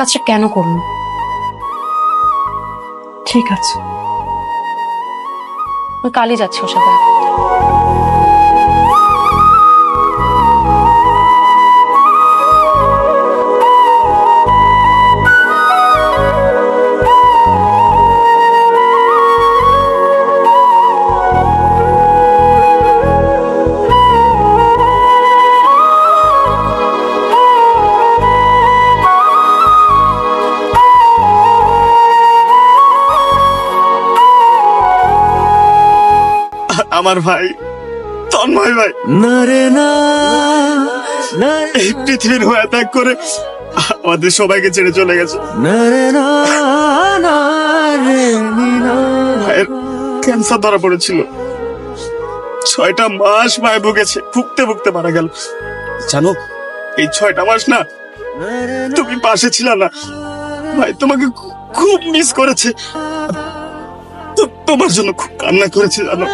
কাজটা কেন করল? ঠিক আছে। কালে কালই যাচ্ছে ওর সাথে। আমার ভাই তন্ময় ভাই। না রে না এই পৃথিবীর হয়ে ত্যাগ করে আমাদের সবাইকে ছেড়ে চলে গেছে। না রে না না রে না ভাইয়ের ক্যান্সার ধরা পড়েছিল। ছয়টা মাস মায় ভুগেছে ভুগতে ভুগতে মারা গেল। জানো এই ছয়টা মাস না তুমি পাশে ছিল না। ভাই তোমাকে খুব মিস করেছে। তোমার জন্য খুব কান্না করেছে জানো।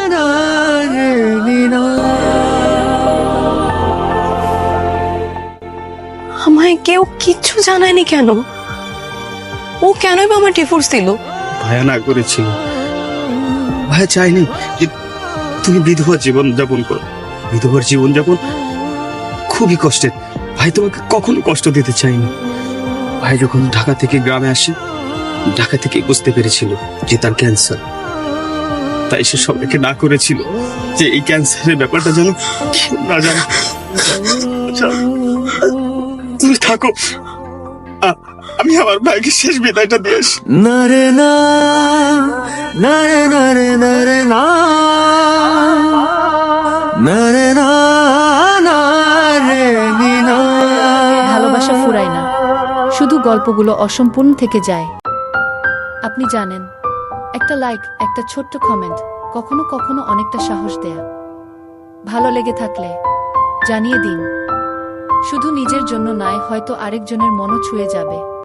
আমায় কেউ কিচ্ছু জানায়নি কেন? ও কেনই বা আমার ডিভোর্স দিল? ভাইয়া না করেছিল। ভাইয়া চাইনি যে তুমি বিধবা জীবন যাপন করো। বিধবার জীবন যাপন খুবই কষ্টের। ভাই তোমাকে কখনো কষ্ট দিতে চাইনি ভাই যখন ঢাকা থেকে গ্রামে আসে ঢাকা থেকে বুঝতে পেরেছিল যে তার ক্যান্সার তাই সে সবাইকে না করেছিল যে এই ক্যান্সারের ব্যাপারটা যেন না জানে। আচ্ছা, তুমি থাকো। আমি আমার ভাইকে শেষ বিদায়টা দিয়ে আসি। না রে না না রে না রে না রে না। না রে না না রে না। ভালোবাসা ফুরায় না। শুধু গল্পগুলো অসম্পূর্ণ থেকে যায়। আপনি জানেন একটা লাইক একটা ছোট্ট কমেন্ট কখনো কখনো অনেকটা সাহস দেয়া। ভালো লেগে থাকলে, জানিয়ে দিন। শুধু নিজের জন্য নয়, হয়তো আরেকজনের মনও ছুঁয়ে যাবে।